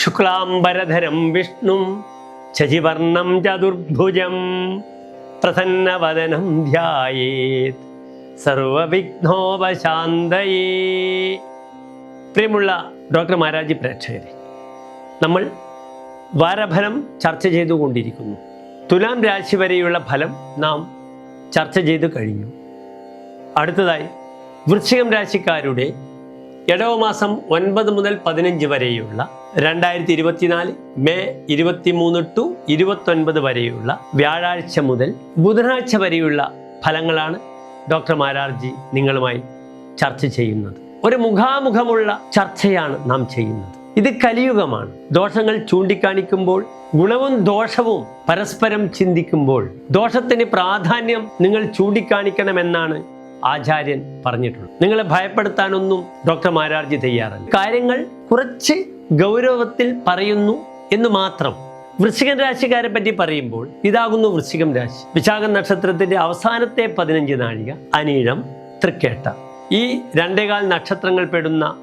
ശുക്ലാംബരധരം വിഷ്ണു ശശിവർണം ചതുർഭുജം പ്രസന്നവദനം ധ്യായേത് സർവവിഘ്നോപശാന്തയേ. പ്രിയമുള്ള ഡോക്ടർ മാരാജി പ്രേക്ഷകരെ നമ്മൾ വാരഫലം ചർച്ച ചെയ്തുകൊണ്ടിരിക്കുന്നു. തുലാം രാശി വരെയുള്ള ഫലം നാം ചർച്ച ചെയ്തു കഴിഞ്ഞു. അടുത്തതായി വൃശ്ചികം രാശിക്കാരുടെ ഇടവമാസം ഒൻപത് മുതൽ പതിനഞ്ച് വരെയുള്ള രണ്ടായിരത്തി ഇരുപത്തിനാല് മെയ് ഇരുപത്തിമൂന്ന് ടു ഇരുപത്തൊൻപത് വരെയുള്ള വ്യാഴാഴ്ച മുതൽ ബുധനാഴ്ച വരെയുള്ള ഫലങ്ങളാണ് ഡോക്ടർ മാരാർജി നിങ്ങളുമായി ചർച്ച ചെയ്യുന്നത്. ഒരു മുഖാമുഖമുള്ള ചർച്ചയാണ് നാം ചെയ്യുന്നത്. ഇത് കലിയുഗമാണ്. ദോഷങ്ങൾ ചൂണ്ടിക്കാണിക്കുമ്പോൾ ഗുണവും ദോഷവും പരസ്പരം ചിന്തിക്കുമ്പോൾ ദോഷത്തിന് പ്രാധാന്യം നിങ്ങൾ ചൂണ്ടിക്കാണിക്കണമെന്നാണ് ആചാര്യൻ പറഞ്ഞിട്ടുള്ളത്. നിങ്ങളെ ഭയപ്പെടുത്താനൊന്നും ഡോക്ടർ മാരാർജി തയ്യാറല്ല. കാര്യങ്ങൾ കുറച്ച് ഗൗരവത്തിൽ പറയുന്നു എന്ന് മാത്രം. വൃശ്ചികൻ രാശിക്കാരെ പറ്റി പറയുമ്പോൾ ഇതാകുന്നു വൃശ്ചികം രാശി. വിശാഖം നക്ഷത്രത്തിന്റെ അവസാനത്തെ പതിനഞ്ച് നാഴിക അനീഴം തൃക്കേട്ട. ഈ രണ്ടേകാൽ നക്ഷത്രങ്ങൾ പെടുന്ന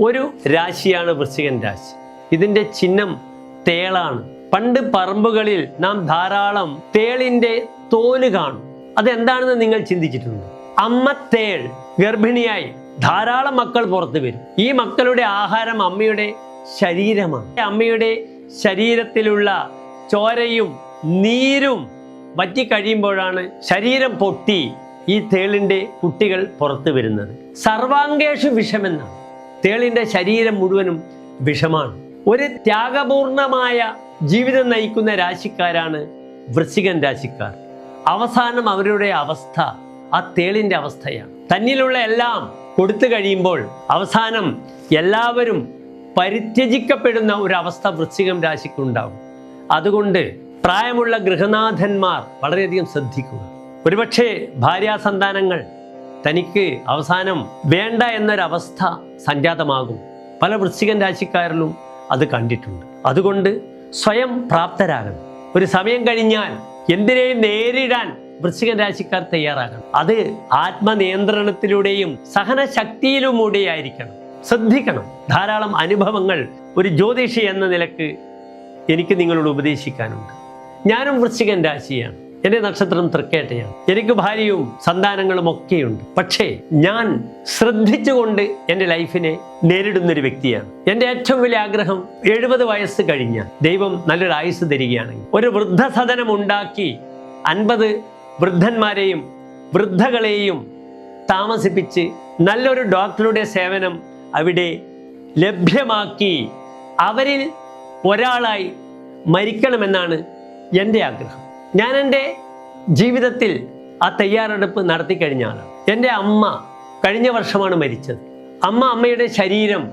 ഒരു രാശിയാണ് വൃശ്ചികൻ രാശി. ഇതിന്റെ ചിഹ്നം തേളാണ്. പണ്ട് പറമ്പുകളിൽ നാം ധാരാളം തേളിന്റെ തോൽ കാണും. അതെന്താണെന്ന് നിങ്ങൾ ചിന്തിച്ചിട്ടുണ്ട്? അമ്മ തേൾ ഗർഭിണിയായി ധാരാളം മക്കൾ പുറത്തു വരും. ഈ മക്കളുടെ ആഹാരം അമ്മയുടെ ശരീരമാണ്. അമ്മയുടെ ശരീരത്തിലുള്ള ചോരയും നീരും വറ്റിക്കഴിയുമ്പോഴാണ് ശരീരം പൊട്ടി ഈ തേളിന്റെ കുട്ടികൾ പുറത്തു വരുന്നത്. സർവാംഗേഷു വിഷമെന്നാണ്. തേളിന്റെ ശരീരം മുഴുവനും വിഷമാണ്. ഒരു ത്യാഗപൂർണമായ ജീവിതം നയിക്കുന്ന രാശിക്കാരാണ് വൃശ്ചികൻ രാശിക്കാർ. അവസാനം അവരുടെ അവസ്ഥ ആ തേളിന്റെ അവസ്ഥയാണ്. തന്നിലുള്ള എല്ലാം കൊടുത്തു കഴിയുമ്പോൾ അവസാനം എല്ലാവരും പരിത്യജിക്കപ്പെടുന്ന ഒരു അവസ്ഥ വൃശ്ചികം രാശിക്കുണ്ടാവും. അതുകൊണ്ട് പ്രായമുള്ള ഗൃഹനാഥന്മാർ വളരെയധികം ശ്രദ്ധിക്കുക. ഒരുപക്ഷെ ഭാര്യാസന്താനങ്ങൾ തനിക്ക് അവസാനം വേണ്ട എന്നൊരവസ്ഥ സംജാതമാകും. പല വൃശ്ചികൻ രാശിക്കാരിലും അത് കണ്ടിട്ടുണ്ട്. അതുകൊണ്ട് സ്വയം പ്രാപ്തരാകണം. ഒരു സമയം കഴിഞ്ഞാൽ എന്തിനേയും നേരിടാൻ വൃശ്ചികൻ രാശിക്കാർ തയ്യാറാകണം. അത് ആത്മനിയന്ത്രണത്തിലൂടെയും സഹനശക്തിയിലുമൂടെയായിരിക്കണം. ശ്രദ്ധിക്കണം. ധാരാളം അനുഭവങ്ങൾ ഒരു ജ്യോതിഷി എന്ന നിലയ്ക്ക് എനിക്ക് നിങ്ങളോട് ഉപദേശിക്കാനുണ്ട്. ഞാനും വൃശ്ചികൻ രാശിയാണ്. എന്റെ നക്ഷത്രം തൃക്കേട്ടയാണ്. എനിക്ക് ഭാര്യയും സന്താനങ്ങളും ഒക്കെയുണ്ട്. പക്ഷേ ഞാൻ ശ്രദ്ധിച്ചുകൊണ്ട് എന്റെ ലൈഫിനെ നേരിടുന്നൊരു വ്യക്തിയാണ്. എന്റെ ഏറ്റവും വലിയ ആഗ്രഹം എഴുപത് വയസ്സ് കഴിഞ്ഞ ദൈവം നല്ലൊരു ആയുസ് തരികയാണെങ്കിൽ ഒരു വൃദ്ധസദനം ഉണ്ടാക്കി അൻപത് വൃദ്ധന്മാരെയും വൃദ്ധകളെയും താമസിപ്പിച്ച് നല്ലൊരു ഡോക്ടറുടെ സേവനം അവിടെ ലഭ്യമാക്കി അവരിൽ ഒരാളായി മരിക്കണമെന്നാണ് എന്റെ ആഗ്രഹം. ഞാൻ എന്റെ ജീവിതത്തിൽ ആ തയ്യാറെടുപ്പ് നടത്തി കഴിഞ്ഞ എന്റെ അമ്മ കഴിഞ്ഞ വർഷമാണ് മരിച്ചത്. അമ്മ അമ്മയുടെ ശരീരം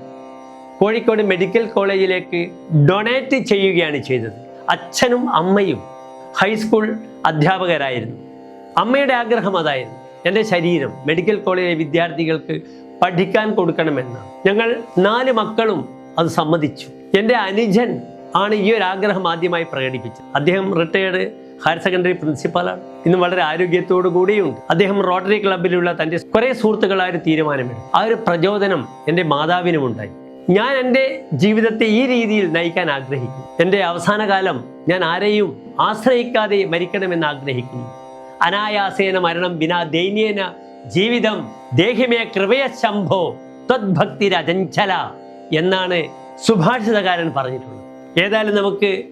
കോഴിക്കോട് മെഡിക്കൽ കോളേജിലേക്ക് ഡൊണേറ്റ് ചെയ്യുകയാണ് ചെയ്തത്. അച്ഛനും അമ്മയും ഹൈസ്കൂൾ അധ്യാപകരായിരുന്നു. അമ്മയുടെ ആഗ്രഹം അതായിരുന്നു. എന്റെ ശരീരം മെഡിക്കൽ കോളേജിലെ വിദ്യാർത്ഥികൾക്ക് പഠിക്കാൻ കൊടുക്കണമെന്ന്. ഞങ്ങൾ നാല് മക്കളും അത് സമ്മതിച്ചു. എന്റെ അനുജൻ ആണ് ഈ ഒരു ആഗ്രഹം ആദ്യമായി പ്രകടിപ്പിച്ചത്. അദ്ദേഹം റിട്ടയേർഡ് ഹയർ സെക്കൻഡറി പ്രിൻസിപ്പാളാണ്. ഇന്ന് വളരെ ആരോഗ്യത്തോടു കൂടിയുണ്ട്. അദ്ദേഹം റോട്ടറി ക്ലബിലുള്ള തന്റെ കുറേ സുഹൃത്തുക്കളായ ഒരു തീരുമാനമെടുത്തു. ആ ഒരു പ്രചോദനം എന്റെ മാതാവിനും ഉണ്ടായി. ഞാൻ എന്റെ ജീവിതത്തെ ഈ രീതിയിൽ നയിക്കാൻ ആഗ്രഹിക്കുന്നു. എന്റെ അവസാന കാലം ഞാൻ ആരെയും ആശ്രയിക്കാതെ മരിക്കണമെന്ന് ആഗ്രഹിക്കുന്നു. അനായാസേന മരണം ബിനാ ദൈന്യേന ജീവിതം ദേഹിമേ കൃപയ ശംഭോ ത്വദ്ഭക്തിരചഞ്ചല എന്നാണ് സുഭാഷിതകാരൻ പറഞ്ഞിട്ടുള്ളത്. ഏതായാലും നമുക്ക്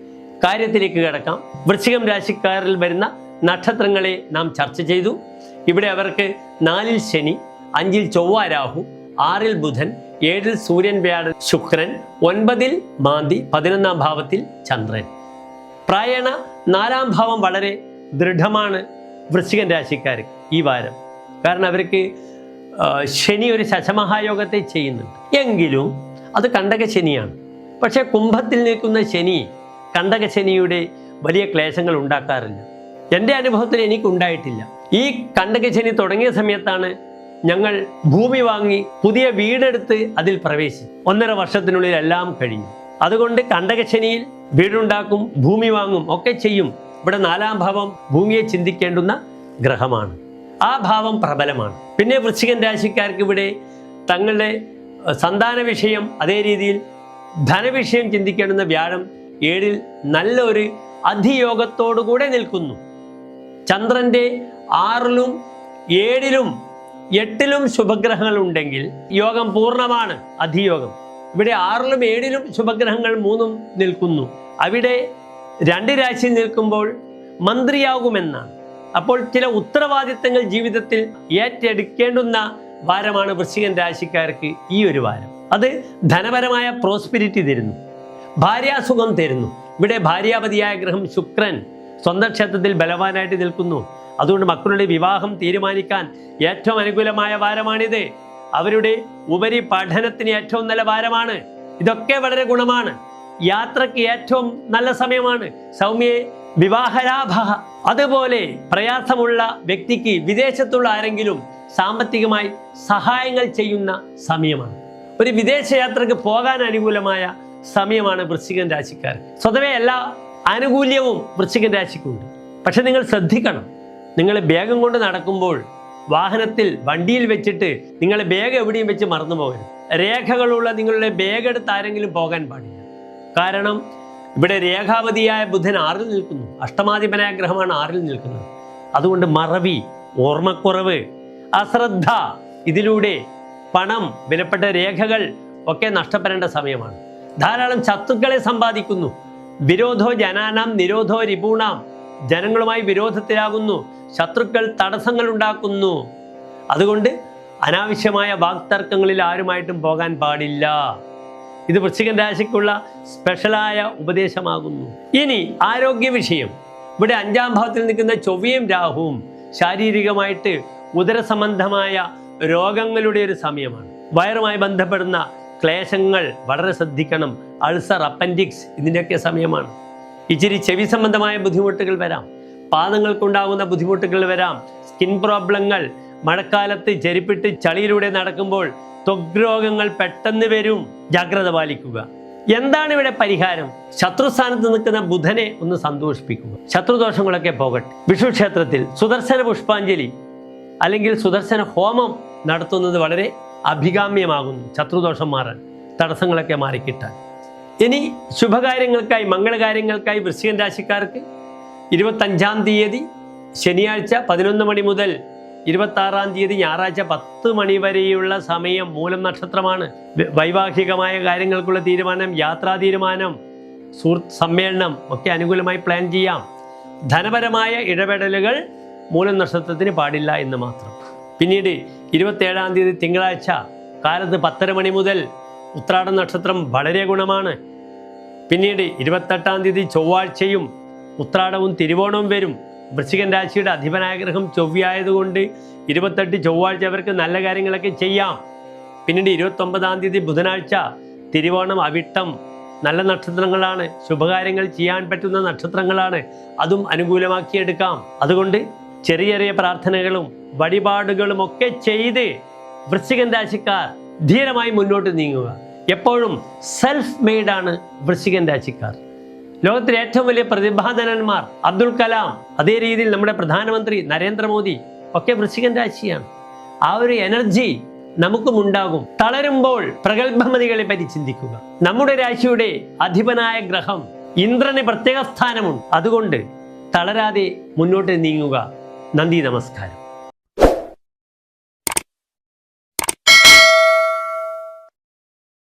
കാര്യത്തിലേക്ക് കിടക്കാം. വൃശ്ചികം രാശിക്കാരിൽ വരുന്ന നക്ഷത്രങ്ങളെ നാം ചർച്ച ചെയ്തു. ഇവിടെ അവർക്ക് നാലിൽ ശനി അഞ്ചിൽ ചൊവ്വ രാഹു ആറിൽ ബുധൻ ഏഴിൽ സൂര്യൻ വ്യാഴൻ ശുക്രൻ ഒൻപതിൽ മാന്തി പതിനൊന്നാം ഭാവത്തിൽ ചന്ദ്രൻ. പ്രായണ നാലാം ഭാവം വളരെ ദൃഢമാണ് വൃശ്ചികൻ രാശിക്കാർക്ക് ഈ വാരം. കാരണം അവർക്ക് ശനി ഒരു ശശമഹായോഗത്തെ ചെയ്യുന്നുണ്ട്. എങ്കിലും അത് കണ്ടക ശനിയാണ് പക്ഷേ കുംഭത്തിൽ നിൽക്കുന്ന ശനി കണ്ടക ശനിയുടെ വലിയ ക്ലേശങ്ങൾ ഉണ്ടാക്കാറില്ല. എന്റെ അനുഭവത്തിൽ എനിക്കുണ്ടായിട്ടില്ല. ഈ കണ്ടക ശനി തുടങ്ങിയ സമയത്താണ് ഞങ്ങൾ ഭൂമി വാങ്ങി പുതിയ വീടെടുത്ത് അതിൽ പ്രവേശിച്ചു ഒന്നര വർഷത്തിനുള്ളിൽ എല്ലാം കഴിഞ്ഞു. അതുകൊണ്ട് കണ്ടകശനിയിൽ വീടുണ്ടാക്കും ഭൂമി വാങ്ങും ഒക്കെ ചെയ്യും. ഇവിടെ നാലാം ഭാവം ഭൂമിയെ ചിന്തിക്കേണ്ടുന്ന ഗ്രഹമാണ്. ആ ഭാവം പ്രബലമാണ്. പിന്നെ വൃശ്ചികൻ രാശിക്കാർക്ക് ഇവിടെ തങ്ങളുടെ സന്താന വിഷയം അതേ രീതിയിൽ ധനവിഷയം ചിന്തിക്കേണ്ടുന്ന വ്യാഴം ഏഴിൽ നല്ലൊരു അധിയോഗത്തോടുകൂടെ നിൽക്കുന്നു. ചന്ദ്രന്റെ ആറിലും ഏഴിലും എട്ടിലും ശുഭഗ്രഹങ്ങൾ ഉണ്ടെങ്കിൽ യോഗം പൂർണമാണ് അധിയോഗം. ഇവിടെ ആറിലും ഏഴിലും ശുഭഗ്രഹങ്ങൾ മൂന്നും നിൽക്കുന്നു. അവിടെ രണ്ട് രാശി നിൽക്കുമ്പോൾ മന്ത്രിയാകുമെന്നാണ്. അപ്പോൾ ചില ഉത്തരവാദിത്തങ്ങൾ ജീവിതത്തിൽ ഏറ്റെടുക്കേണ്ടുന്ന വാരമാണ് വൃശ്ചികൻ രാശിക്കാർക്ക് ഈ ഒരു വാരം അത് ധനപരമായ പ്രോസ്പിരിറ്റി തരുന്നു. ഭാര്യാസുഖം തരുന്നു. ഇവിടെ ഭാര്യാപതിയായ ഗ്രഹം ശുക്രൻ സ്വന്തം ക്ഷേത്രത്തിൽ ബലവാനായിട്ട് നിൽക്കുന്നു. അതുകൊണ്ട് മക്കളുടെ വിവാഹം തീരുമാനിക്കാൻ ഏറ്റവും അനുകൂലമായ വാരമാണിത് അവരുടെ ഉപരി പഠനത്തിന് ഏറ്റവും നല്ല വാരമാണ് ഇതൊക്കെ വളരെ ഗുണമാണ്. യാത്രയ്ക്ക് ഏറ്റവും നല്ല സമയമാണ്. സൗമ്യയെ വിവാഹലാഭ അതുപോലെ പ്രയാസമുള്ള വ്യക്തിക്ക് വിദേശത്തുള്ള ആരെങ്കിലും സാമ്പത്തികമായി സഹായങ്ങൾ ചെയ്യുന്ന സമയമാണ്. ഒരു വിദേശയാത്രക്ക് പോകാൻ അനുകൂലമായ സമയമാണ് വൃശ്ചികൻ രാശിക്കാർ. സ്വതവേ എല്ലാ ആനുകൂല്യവും വൃശ്ചികൻ രാശിക്കുണ്ട്. പക്ഷെ നിങ്ങൾ ശ്രദ്ധിക്കണം. നിങ്ങൾ ബാഗം കൊണ്ട് നടക്കുമ്പോൾ വാഹനത്തിൽ വണ്ടിയിൽ വെച്ചിട്ട് നിങ്ങൾ ബാഗ് എവിടെയും വെച്ച് മറന്നു പോകരുത് രേഖകളുള്ള നിങ്ങളുടെ ബാഗ് എടുത്ത് ആരെങ്കിലും പോകാൻ പാടില്ല. കാരണം ഇവിടെ രേഖാവതിയായ ബുധൻ ആറിൽ നിൽക്കുന്നു. അഷ്ടമാധിപനായ ഗ്രഹമാണ് ആറിൽ നിൽക്കുന്നത്. അതുകൊണ്ട് മറവി ഓർമ്മക്കുറവ് അശ്രദ്ധ ഇതിലൂടെ പണം വിലപ്പെട്ട രേഖകൾ ഒക്കെ നഷ്ടപ്പെടേണ്ട സമയമാണ്. ധാരാളം ശത്രുക്കളെ സമ്പാദിക്കുന്നു. വിരോധോ ജനാനാം നിരോധോ രിപൂണാം. ജനങ്ങളുമായി വിരോധത്തിലാകുന്നു. ശത്രുക്കൾ തടസ്സങ്ങൾ ഉണ്ടാക്കുന്നു. അതുകൊണ്ട് അനാവശ്യമായ വാക്തർക്കങ്ങളിൽ ആരുമായിട്ടും പോകാൻ പാടില്ല. ഇത് വൃശ്ചികൻ രാശിക്കുള്ള സ്പെഷ്യലായ ഉപദേശമാകുന്നു. ഇനി ആരോഗ്യ വിഷയം. ഇവിടെ അഞ്ചാം ഭാവത്തിൽ നിൽക്കുന്ന ചൊവ്വയും രാഹുവും ശാരീരികമായിട്ട് ഉദരസംബന്ധമായ രോഗങ്ങളുടെ ഒരു സമയമാണ്. വയറുമായി ബന്ധപ്പെടുന്ന ക്ലേശങ്ങൾ വളരെ ശ്രദ്ധിക്കണം. അൾസർ അപ്പൻഡിക്സ് ഇതിന്റെയൊക്കെ സമയമാണ്. ഇച്ചിരി ചെവി സംബന്ധമായ ബുദ്ധിമുട്ടുകൾ വരാം. പാദങ്ങൾക്കുണ്ടാകുന്ന ബുദ്ധിമുട്ടുകൾ വരാം. സ്കിൻ പ്രോബ്ലങ്ങൾ മഴക്കാലത്ത് ചെരിപ്പിട്ട് ചളിയിലൂടെ നടക്കുമ്പോൾ ത്വഗ് രോഗങ്ങൾ പെട്ടെന്ന് വരും. ജാഗ്രത പാലിക്കുക. എന്താണ് ഇവിടെ പരിഹാരം? ശത്രുസ്ഥാനത്ത് നിൽക്കുന്ന ബുധനെ ഒന്ന് സന്തോഷിപ്പിക്കുക. ശത്രുദോഷങ്ങളൊക്കെ പോകട്ടെ. വിഷു ക്ഷേത്രത്തിൽ സുദർശന പുഷ്പാഞ്ജലി അല്ലെങ്കിൽ സുദർശന ഹോമം നടത്തുന്നത് വളരെ അഭികാമ്യമാകുന്നു. ശത്രുദോഷം മാറാൻ തടസ്സങ്ങളൊക്കെ മാറിക്കിട്ടാൻ. ഇനി ശുഭകാര്യങ്ങൾക്കായി മംഗളകാര്യങ്ങൾക്കായി വൃശ്ചികൻ രാശിക്കാർക്ക് ഇരുപത്തഞ്ചാം തീയതി ശനിയാഴ്ച പതിനൊന്ന് മണി മുതൽ ഇരുപത്താറാം തീയതി ഞായറാഴ്ച പത്ത് മണി വരെയുള്ള സമയം മൂലം നക്ഷത്രമാണ്. വൈവാഹികമായ കാര്യങ്ങൾക്കുള്ള തീരുമാനം യാത്രാ തീരുമാനം സുഹൃത്ത് സമ്മേളനം ഒക്കെ അനുകൂലമായി പ്ലാൻ ചെയ്യാം. ധനപരമായ ഇടപെടലുകൾ മൂലം നക്ഷത്രത്തിന് പാടില്ല എന്ന് മാത്രം. പിന്നീട് ഇരുപത്തേഴാം തീയതി തിങ്കളാഴ്ച കാലത്ത് പത്തര മണി മുതൽ ഉത്രാടം നക്ഷത്രം വളരെ ഗുണമാണ്. പിന്നീട് ഇരുപത്തെട്ടാം തീയതി ചൊവ്വാഴ്ചയും ഉത്രാടവും തിരുവോണവും വരും. വൃശ്ചികൻ രാശിയുടെ അധിപനായ ഗ്രഹം ചൊവ്വയായതുകൊണ്ട് ഇരുപത്തെട്ട് ചൊവ്വാഴ്ച അവർക്ക് നല്ല കാര്യങ്ങളൊക്കെ ചെയ്യാം. പിന്നീട് ഇരുപത്തൊമ്പതാം തീയതി ബുധനാഴ്ച തിരുവോണം അവിട്ടം നല്ല നക്ഷത്രങ്ങളാണ്. ശുഭകാര്യങ്ങൾ ചെയ്യാൻ പറ്റുന്ന നക്ഷത്രങ്ങളാണ്. അതും അനുകൂലമാക്കിയെടുക്കാം അതുകൊണ്ട് ചെറിയ ചെറിയ പ്രാർത്ഥനകളും വഴിപാടുകളും ഒക്കെ ചെയ്ത് വൃശ്ചികൻ രാശിക്കാർ ധീരമായി മുന്നോട്ട് നീങ്ങുക. എപ്പോഴും സെൽഫ് മെയ്ഡാണ് വൃശ്ചികൻ രാശിക്കാർ. ലോകത്തിലെ ഏറ്റവും വലിയ പ്രതിഭാധനന്മാർ അബ്ദുൽ കലാം അതേ രീതിയിൽ നമ്മുടെ പ്രധാനമന്ത്രി നരേന്ദ്രമോദി ഒക്കെ വൃശ്ചികൻ രാശിയാണ്. ആ ഒരു എനർജി നമുക്കും ഉണ്ടാകും തളരുമ്പോൾ പ്രഗത്ഭമതികളെ പറ്റി ചിന്തിക്കുക. നമ്മുടെ രാശിയുടെ അധിപനായ ഗ്രഹം ഇന്ദ്രന് പ്രത്യേക സ്ഥാനമുണ്ട്. അതുകൊണ്ട് തളരാതെ മുന്നോട്ട് നീങ്ങുക. നന്ദി നമസ്കാരം.